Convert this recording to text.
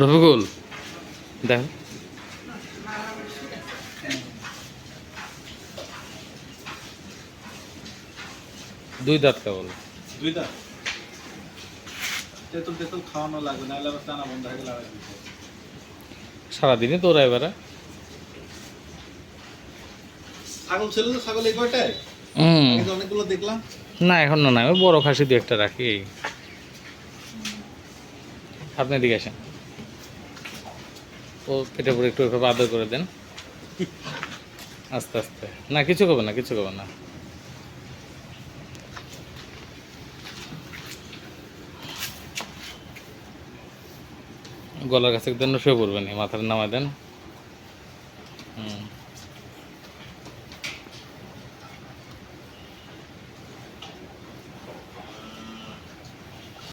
রফিকুল দেখ। দুই দাঁত কেবল। তেঁতুল তেঁতুল খাওয়ানো লাগবে নাহলে আবার টানা বন্ধ হয়ে গেলে দিতে। সারাদিনই তোরা এবারে। ছাগল ছিল তো ছাগল এই কয়টায়? হুম। অনেকগুলো দেখলাম। না এখন না ওই বড় খাসি দু একটা রাখি। আপনি এদিকে আসেন। ও পেটে পড়ে একটু ওইভাবে আদর করে দেন। আস্তে আস্তে। না, কিছু করবে না, কিছু করবে না। গলার কাছে একদম শুয়ে পড়বেন মাথার নামায় দেন। হুম।